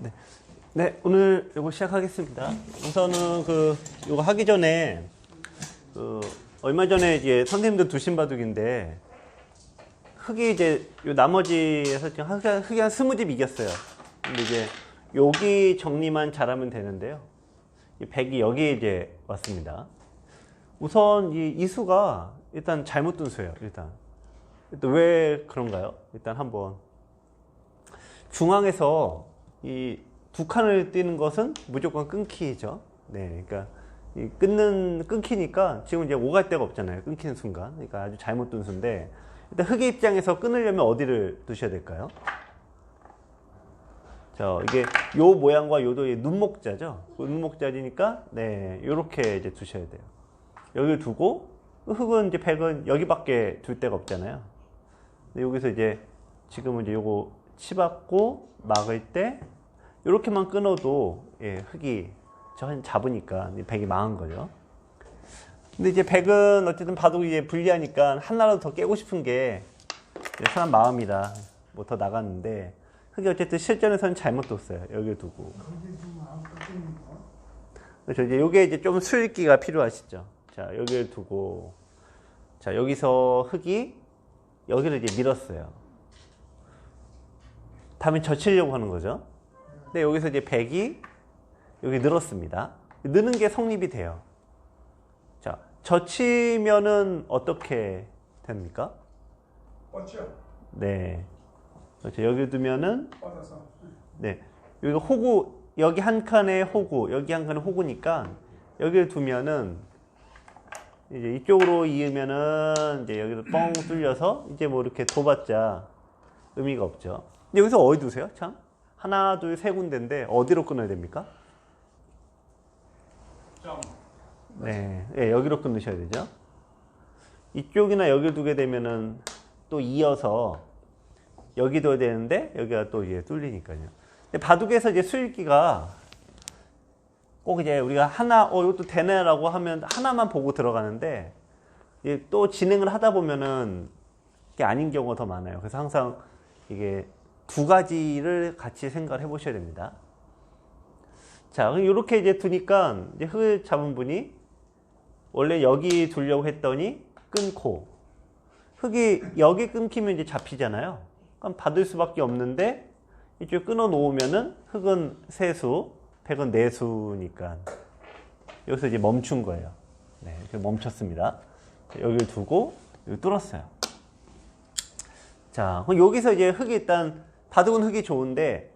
네. 네, 오늘 이거 시작하겠습니다. 우선은 그, 이거 하기 전에, 그, 얼마 전에 이제 선생님들 두신 바둑인데, 흙이 이제, 요 나머지에서 지금 흙이 한- 흙이 한 스무 집 이겼어요. 근데 이제, 여기 정리만 잘하면 되는데요. 이 백이 여기에 이제 왔습니다. 우선 이 이수가 일단 잘못 둔 수예요, 일단. 일단 왜 그런가요? 일단 한번. 중앙에서 이 두 칸을 띄는 것은 무조건 끊기죠. 네, 그러니까 이 끊는 끊기니까 지금 이제 오갈 데가 없잖아요. 끊기는 순간, 그러니까 아주 잘못 둔 수인데 일단 흑의 입장에서 끊으려면 어디를 두셔야 될까요? 자, 이게 요 모양과 요도 이 눈목자죠. 눈목자리니까 네, 요렇게 이제 두셔야 돼요. 여기를 두고 흑은 이제 백은 여기밖에 둘 데가 없잖아요. 근데 여기서 이제 지금은 이제 요거 치받고 막을 때 이렇게만 끊어도 예, 흙이 저 잡으니까 이 백이 망한 거죠. 근데 이제 백은 어쨌든 바둑이 이제 불리하니까 하나라도 더 깨고 싶은 게 사람 마음이다. 뭐 더 나갔는데 흙이 어쨌든 실전에서는 잘못 뒀어요. 여기를 두고. 그렇죠. 이제 요게 이제 좀 수익기가 필요하시죠. 자, 여기를 두고 자, 여기서 흙이 여기를 이제 밀었어요. 다음에 젖히려고 하는 거죠. 근데 여기서 이제 100이 여기 늘었습니다. 느는 게 성립이 돼요. 자, 젖히면은 어떻게 됩니까? 뻗죠? 네. 그렇죠. 여기 두면은 뻗어서 네. 여기가 호구, 여기 한 칸에 호구, 여기 한 칸에 호구니까 여기를 두면은 이제 이쪽으로 이으면은 이제 여기를 뻥 뚫려서 이제 뭐 이렇게 둬봤자 의미가 없죠. 근데 여기서 어디 두세요? 참? 하나, 둘, 세 군데인데 어디로 끊어야 됩니까? 점 네. 예, 여기로 끊으셔야 되죠. 이쪽이나 여기를 두게 되면은 또 이어서 여기 둬야 되는데 여기가 또 이제 뚫리니까요. 근데 바둑에서 이제 수익기가 꼭 이제 우리가 하나, 어, 이것도 되네라고 하면 하나만 보고 들어가는데 또 진행을 하다 보면은 이게 아닌 경우가 더 많아요. 그래서 항상 이게 두 가지를 같이 생각을 해 보셔야 됩니다. 자, 이렇게 이제 두니까 이제 흙을 잡은 분이 원래 여기 두려고 했더니 끊고 흙이 여기 끊기면 이제 잡히잖아요. 그럼 받을 수밖에 없는데 이쪽 끊어 놓으면은 흙은 세수, 백은 네수니까 여기서 이제 멈춘 거예요. 네, 이렇게 멈췄습니다. 자, 여기를 두고 여기 뚫었어요. 자, 그럼 여기서 이제 흙이 일단 바둑은 흙이 좋은데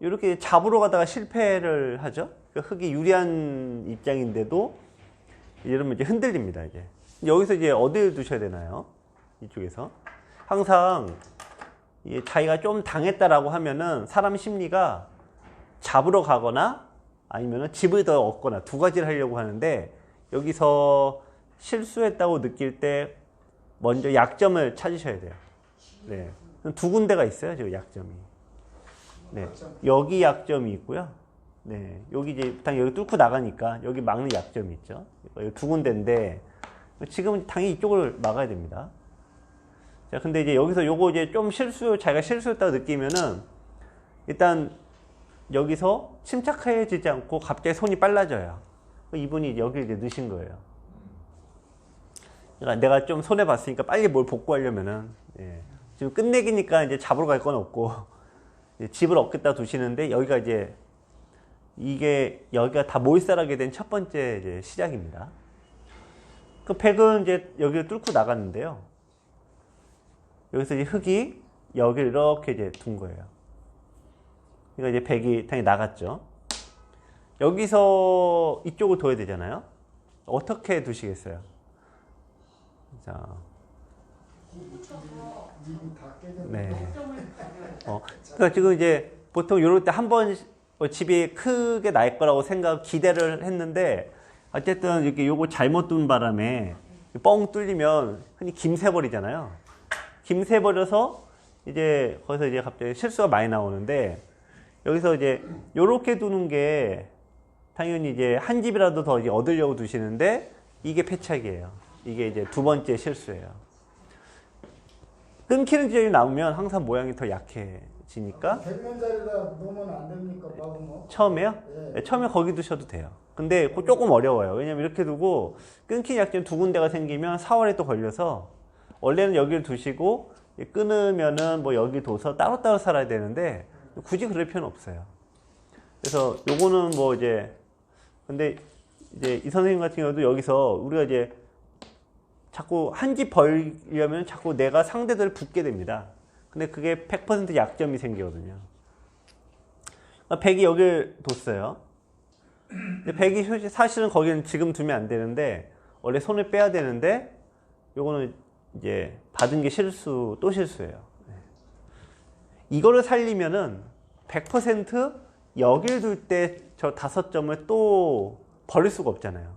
이렇게 잡으러 가다가 실패를 하죠. 그 흙이 유리한 입장인데도 이러면 이제 흔들립니다. 이제 여기서 이제 어디를 두셔야 되나요? 이쪽에서 항상 자기가 좀 당했다라고 하면은 사람 심리가 잡으러 가거나 아니면은 집을 더 얻거나 두 가지를 하려고 하는데 여기서 실수했다고 느낄 때 먼저 약점을 찾으셔야 돼요. 네. 두 군데가 있어요, 지금 약점이. 네. 여기 약점이 있고요. 네. 여기 이제 당 여기 뚫고 나가니까 여기 막는 약점이 있죠. 여기 두 군데인데 지금은 당연히 이쪽을 막아야 됩니다. 자, 근데 이제 여기서 요거 이제 좀 실수, 자기가 실수했다고 느끼면은 일단 여기서 침착해지지 않고 갑자기 손이 빨라져요. 이분이 여기 이제 넣으신 거예요. 그러니까 내가 좀 손해 봤으니까 빨리 뭘 복구하려면은 예. 지금 끝내기니까 이제 잡으러 갈 건 없고 집을 얻겠다 두시는데 여기가 이제 이게 여기가 다 몰살하게 된 첫 번째 이제 시작입니다. 그 백은 이제 여기를 뚫고 나갔는데요. 여기서 이제 흙이 여기를 이렇게 이제 둔 거예요. 그러니까 이제 백이 당연히 나갔죠. 여기서 이쪽을 둬야 되잖아요. 어떻게 두시겠어요? 자, 네. 네. 어, 그러니까 지금 이제 보통 이럴 때 한 번 집이 크게 날 거라고 생각 기대를 했는데 어쨌든 이렇게 요거 잘못 둔 바람에 뻥 뚫리면 흔히 김새 버리잖아요. 김새 버려서 이제 거기서 이제 갑자기 실수가 많이 나오는데 여기서 이제 요렇게 두는 게 당연히 이제 한 집이라도 더 이제 얻으려고 두시는데 이게 패착이에요. 이게 이제 두 번째 실수예요. 끊기는 지점이 나오면 항상 모양이 더 약해 지니까 벽면자리다 놓으면 안 됩니까? 막으면? 처음에요? 예. 네, 처음에 거기 두셔도 돼요. 근데 조금 어려워요. 왜냐면 이렇게 두고 끊긴 약점 두 군데가 생기면 4월에 또 걸려서 원래는 여기를 두시고 끊으면은 뭐 여기 둬서 따로따로 살아야 되는데 굳이 그럴 필요는 없어요. 그래서 요거는 뭐 이제 근데 이제 이 선생님 같은 경우도 여기서 우리가 이제 자꾸 한집 벌려면 자꾸 내가 상대들을 붙게 됩니다. 근데 그게 100% 약점이 생기거든요. 100이 여길 뒀어요. 근데 100이 솔직히 사실은 거기는 지금 두면 안 되는데 원래 손을 빼야 되는데 요거는 이제 받은 게 실수 또 실수예요. 네. 이거를 살리면은 100% 여길 둘 때 저 다섯 점을 또 버릴 수가 없잖아요.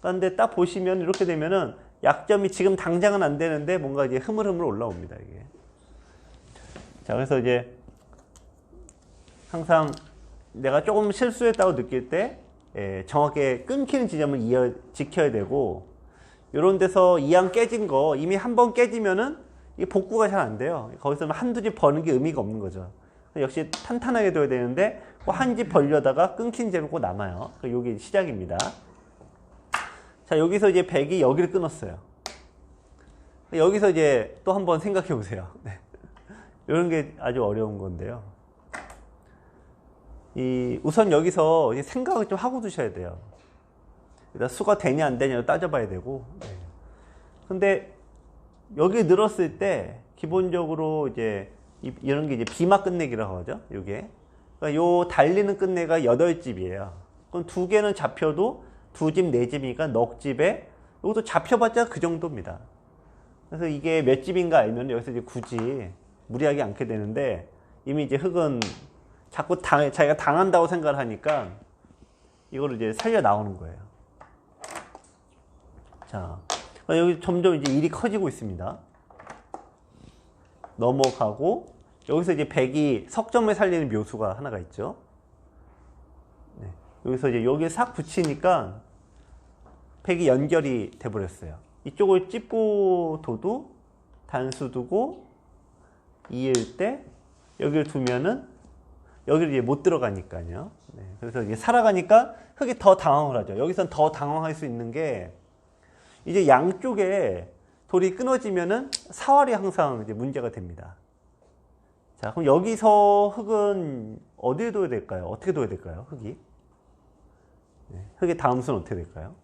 그런데 딱 보시면 이렇게 되면은 약점이 지금 당장은 안 되는데 뭔가 이제 흐물흐물 올라옵니다 이게. 자 그래서 이제 항상 내가 조금 실수했다고 느낄 때 예, 정확하게 끊기는 지점을 이어 지켜야 되고 이런 데서 이왕 깨진 거 이미 한 번 깨지면은 이게 복구가 잘 안 돼요. 거기서 한두 집 버는 게 의미가 없는 거죠. 역시 탄탄하게 둬야 되는데 한 집 벌려다가 끊긴 꼭 남아요. 여기 시작입니다. 자 여기서 이제 100이 여기를 끊었어요. 여기서 이제 또 한번 생각해 보세요. 네. 이런 게 아주 어려운 건데요. 이 우선 여기서 생각을 좀 하고 두셔야 돼요. 일단 수가 되냐 안 되냐를 따져봐야 되고. 네. 근데 여기 늘었을 때 기본적으로 이제 이- 이런 게 이제 비막 끝내기라고 하죠. 요게. 그러니까 요 달리는 끝내가 8집이에요. 그럼 두 개는 잡혀도 두 집, 네 집이니까 넉 집에 이것도 잡혀봤자 그 정도입니다. 그래서 이게 몇 집인가 알면 여기서 이제 굳이 무리하게 않게 되는데 이미 이제 흙은 자꾸 당, 자기가 당한다고 생각을 하니까 이거를 이제 살려 나오는 거예요. 자, 여기 점점 이제 일이 커지고 있습니다. 넘어가고 여기서 이제 100이 석점을 살리는 묘수가 하나가 있죠. 네. 여기서 이제 여기에 싹 붙이니까 100이 연결이 돼버렸어요. 이쪽을 찝고 둬도 단수 두고 이을 때 여기를 두면은 여기를 이제 못 들어가니까요. 네. 그래서 이제 살아가니까 흙이 더 당황을 하죠. 여기선 더 당황할 수 있는 게 이제 양쪽에 돌이 끊어지면은 사활이 항상 이제 문제가 됩니다. 자, 그럼 여기서 흙은 어디에 둬야 될까요? 어떻게 둬야 될까요? 흙이? 네, 흙의 다음 수는 어떻게 될까요?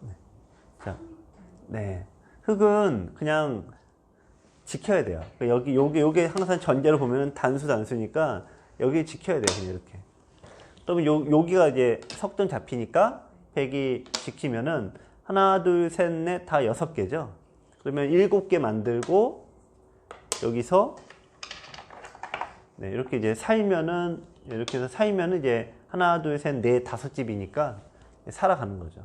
네. 자, 네. 흙은 그냥 지켜야 돼요. 그러니까 여기, 요게, 요게 항상 전제로 보면 단수, 단수니까 여기 지켜야 돼요. 그냥 이렇게. 그러면 요, 여기가 이제 석점 잡히니까 100이 지키면은 하나, 둘, 셋, 넷, 다 여섯 개죠. 그러면 일곱 개 만들고 여기서 네, 이렇게 이제 살면은 이렇게 해서 살면은 이제 하나, 둘, 셋, 넷, 다섯 집이니까 살아가는 거죠.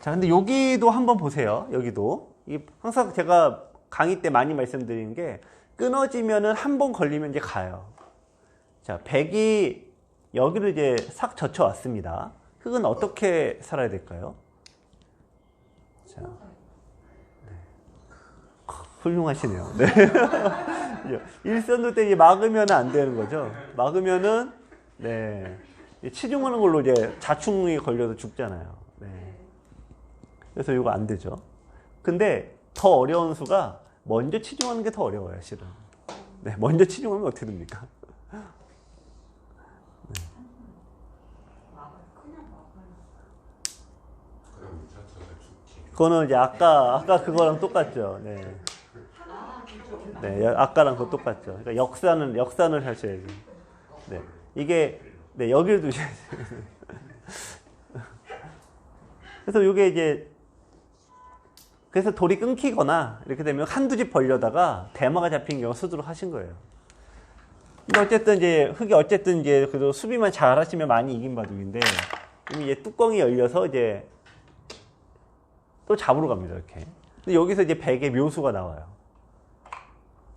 자, 근데 여기도 한번 보세요. 여기도. 이 항상 제가 강의 때 많이 말씀드리는 게 끊어지면은 한 번 걸리면 이제 가요. 자, 백이 여기를 이제 싹 젖혀 왔습니다. 흙은 어떻게 살아야 될까요? 자. 네. 훌륭하시네요. 네. 일선도 때 막으면 안 되는 거죠. 막으면은, 네. 치중하는 걸로 이제 자충이 걸려서 죽잖아요. 네. 그래서 이거 안 되죠. 근데 더 어려운 수가 먼저 치중하는 게 더 어려워요, 실은. 네, 먼저 치중하면 어떻게 됩니까? 그거는 이제 아까 아까 그거랑 똑같죠. 네. 네, 여- 아까랑 그거 똑같죠. 그러니까 역산을 역산을 하셔야지. 네, 이게 네 여기를 두셔야지. 그래서 이게 이제 그래서 돌이 끊기거나 이렇게 되면 한두 집 벌려다가 대마가 잡힌 경우 수두룩 하신 거예요. 근데 어쨌든 이제 흙이 어쨌든 이제 그래도 수비만 잘 하시면 많이 이긴 바둑인데 이미 이제 뚜껑이 열려서 이제 또 잡으러 갑니다, 이렇게. 근데 여기서 이제 100의 묘수가 나와요.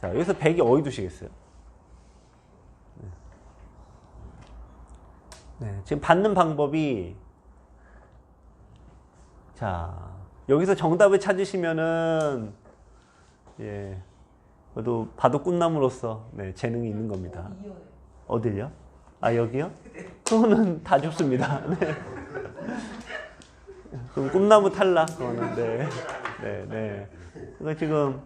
자, 여기서 100이 어디 두시겠어요? 네. 네, 지금 받는 방법이, 자, 여기서 정답을 찾으시면은, 예, 그래도 바둑 꿈나무로서 네, 재능이 있는 겁니다. 어딜요? 아 여기요? 그거는 다 줍습니다. 네. 그럼 꿈나무 탈락 그거는 네. 네, 네. 그러니까 지금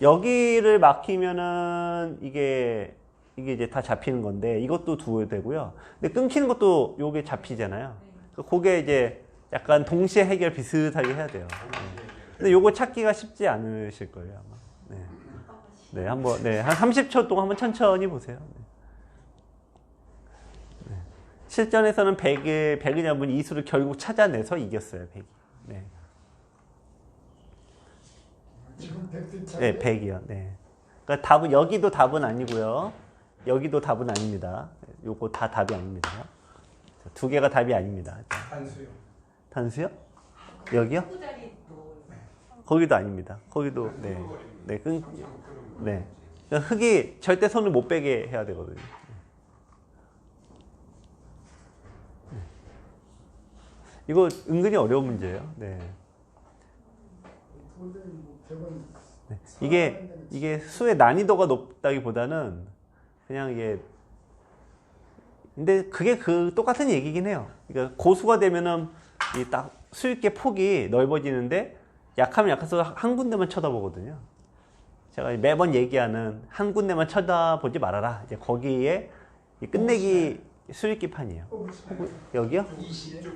여기를 막히면은 이게 이게 이제 다 잡히는 건데 이것도 두어야 되고요. 근데 끊기는 것도 요게 잡히잖아요. 그게 이제 약간 동시에 해결 비슷하게 해야 돼요. 네. 근데 요거 찾기가 쉽지 않으실 거예요, 아마. 네. 네, 한번 네, 한 30초 동안 한번 천천히 보세요. 네. 네. 실전에서는 백의 백을 잡은 이수를 결국 찾아내서 이겼어요, 백이. 네. 지금 백들 차. 네, 100이요. 네. 그러니까 답은 여기도 답은 아니고요. 여기도 답은 아닙니다. 요거 다 답이 아닙니다. 자, 두 개가 답이 아닙니다. 자, 단수요. 단수요? 여기요? 거기도 아닙니다. 거기도 네. 네, 끈 네. 그러니까 흙이 절대 손을 못 빼게 해야 되거든요. 네. 이거 은근히 어려운 문제예요. 네. 네. 이게 이게 수의 난이도가 높다기보다는 그냥 이게 근데 그게 그 똑같은 얘기긴 해요. 그러니까 고수가 되면은 이 딱 수익의 폭이 넓어지는데 약하면 약할수록 한 군데만 쳐다보거든요. 제가 매번 얘기하는 한 군데만 쳐다보지 말아라. 이제 거기에 이 끝내기 수익기 판이에요. 여기요?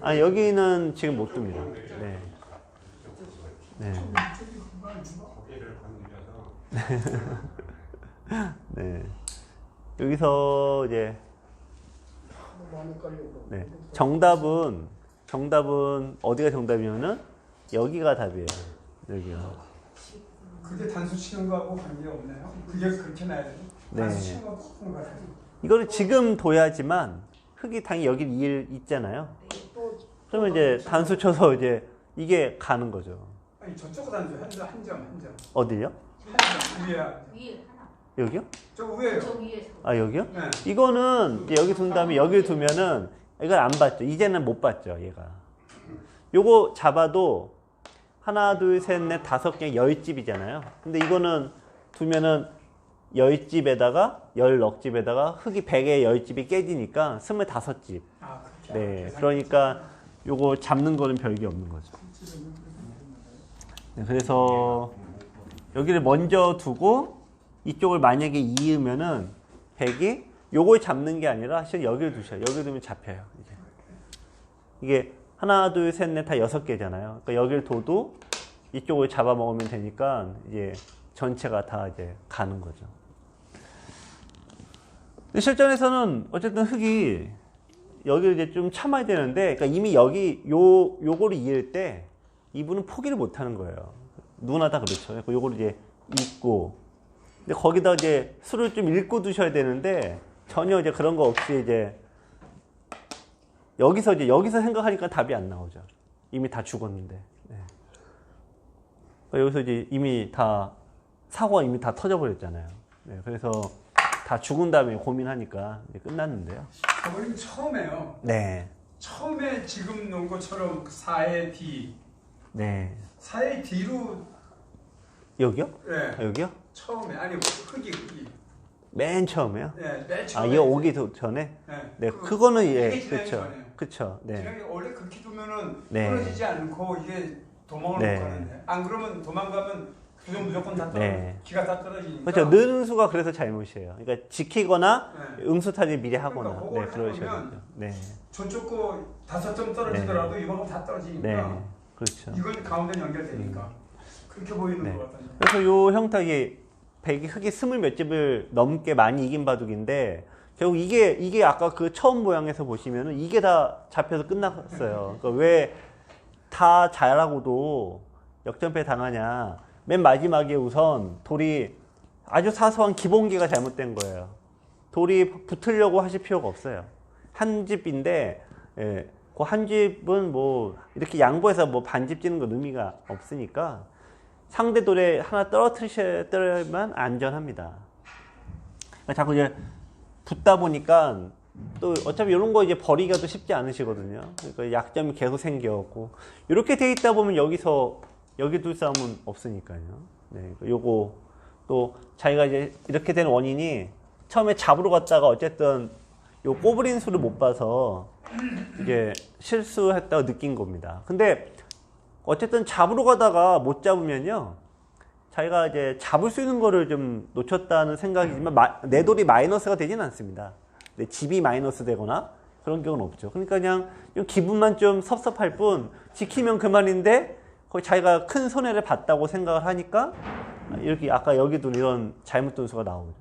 아 여기는 지금 못 둡니다. 네. 네. 거기를 건드려서 네. 여기서 이제. 네. 정답은 정답은 어디가 정답이냐면은 여기가 답이에요. 여기요. 그게 단수 치는 거하고 관계 없나요? 그게 그렇게 나야 돼요? 네. 단수 치는 거하고 거 같아요. 이거를 지금 둬야지만 흙이 당연히 여기 일 있잖아요. 또 그러면 이제 단수 쳐서 이제 이게 가는 거죠. 아니 저쪽 단수 한점 한점한 점. 어디요? 한점 위에 위에 하나. 여기요? 저 위에요. 저 위에 아 여기요? 네. 이거는 여기 둔 다음에 여기를 두면은 이걸 안 봤죠. 이제는 못 봤죠. 얘가. 요거 잡아도 하나, 둘, 셋, 넷, 다섯 개, 열 집이잖아요. 근데 이거는 두면은 열 집에다가 열넉 집에다가 흙이 백에 열 집이 깨지니까 스물다섯 집. 아 그렇게. 네. 그러니까 요거 잡는 거는 별게 없는 거죠. 네, 그래서 여기를 먼저 두고 이쪽을 만약에 이으면은 백이 요걸 잡는 게 아니라 사실 여기를 두셔요. 여기 두면 잡혀요. 이제. 이게 하나, 둘, 셋, 넷 다 여섯 개잖아요. 그러니까 여기를 둬도 이쪽을 잡아먹으면 되니까 이제 전체가 다 이제 가는 거죠. 실전에서는 어쨌든 흙이 여기를 이제 좀 참아야 되는데, 그러니까 이미 여기 요 요거를 이을 때 이분은 포기를 못 하는 거예요. 누구나 다 그렇죠. 요거를 이제 읽고, 근데 거기다 이제 술을 좀 읽고 두셔야 되는데 전혀 이제 그런 거 없이 이제 여기서 이제 여기서 생각하니까 답이 안 나오죠. 이미 다 죽었는데. 네. 그러니까 여기서 이제 이미 다 사고가 이미 다 터져버렸잖아요. 네, 그래서 다 죽은 다음에 고민하니까 이제 끝났는데요. 저번에 처음에요. 네, 처음에 지금 놓은 것처럼 4의 D, 네. 4의 D로 여기요? 예 아, 여기요? 처음에 아니 흙이 흙이 맨 처음에요? 예, 맨 아, 처음에 이거 오기 도- 전에? 예, 네, 그- 그거는 예, 지나기 그렇죠, 전에요. 그렇죠, 네, 지나기 원래 그렇게 두면은 네. 떨어지지 않고 이게 도망을 네. 못 가는데 안 그러면 도망가면 그건 무조건 다 떨어 네. 기가 다 떨어지니까 그렇죠. 느는 수가 그래서 잘못이에요. 그러니까 지키거나 네. 응수타를 미리 하거나, 그러니까 네, 그걸 그러셔야 해보면 되죠. 네, 저쪽 거 다섯 점 떨어지더라도 이거는 다 떨어지니까 네, 그렇죠. 이건 가운데 연결되니까 그렇게 보이는 네. 것 같아요. 그래서 요 형태 이게 백이 흙이 스물 몇 집을 넘게 많이 이긴 바둑인데 결국 이게 이게 아까 그 처음 모양에서 보시면은 이게 다 잡혀서 끝났어요. 그러니까 왜 다 잘하고도 역전패 당하냐? 맨 마지막에 우선 돌이 아주 사소한 기본기가 잘못된 거예요. 돌이 붙으려고 하실 필요가 없어요. 한 집인데 예, 그 한 집은 뭐 이렇게 양보해서 뭐 반집 짓는 건 의미가 없으니까 상대 돌에 하나 떨어뜨리셔야만 안전합니다. 그러니까 자꾸 이제 붙다 보니까 또 어차피 이런 거 이제 버리기가 또 쉽지 않으시거든요. 그러니까 약점이 계속 생겨고 이렇게 돼 있다 보면 여기서 여기 둘 싸움은 없으니까요. 네, 요거 또 자기가 이제 이렇게 된 원인이 처음에 잡으러 갔다가 어쨌든 요 꼬부린 수를 못 봐서 이게 실수했다고 느낀 겁니다. 근데 어쨌든 잡으러 가다가 못 잡으면요. 자기가 이제 잡을 수 있는 거를 좀 놓쳤다는 생각이지만 마- 내 돌이 마이너스가 되진 않습니다. 내 집이 마이너스 되거나 그런 경우는 없죠. 그러니까 그냥 좀 기분만 좀 섭섭할 뿐 지키면 그만인데 거의 자기가 큰 손해를 봤다고 생각을 하니까 이렇게 아까 여기도 이런 잘못 돈수가 나오죠.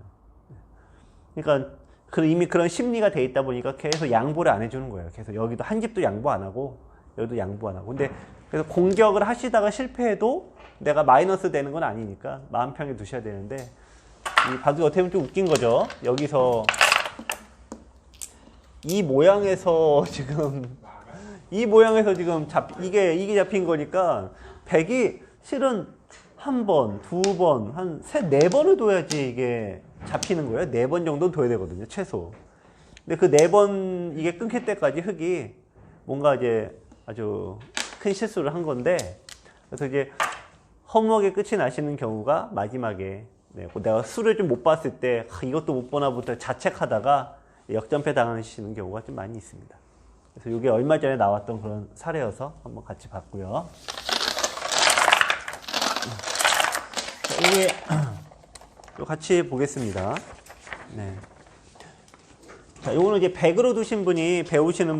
그러니까 그 이미 그런 심리가 돼 있다 보니까 계속 양보를 안 해주는 거예요. 계속 여기도 한 집도 양보 안 하고 여기도 양보 안 하고. 근데 그래서 공격을 하시다가 실패해도 내가 마이너스 되는 건 아니니까 마음 편히 두셔야 되는데 이 바둑이 어떻게 보면 좀 웃긴 거죠. 여기서 이 모양에서 지금 이 모양에서 지금 잡 이게 이게 잡힌 거니까 백이 실은 한 번, 두 번, 한 세 네 번을 둬야지 이게 잡히는 거예요. 네 번 정도 둬야 되거든요, 최소. 근데 그 네 번 이게 끊길 때까지 흙이 뭔가 이제 아주 큰 실수를 한 건데 그래서 이제 허무하게 끝이 나시는 경우가 마지막에 네, 내가 수를 좀 못 봤을 때 아, 이것도 못 보나부터 자책하다가 역전패 당하시는 경우가 좀 많이 있습니다. 그래서 이게 얼마 전에 나왔던 그런 사례여서 한번 같이 봤고요. 자, 이게 요 같이 보겠습니다. 네. 자, 요거는 이제 100으로 두신 분이 배우시는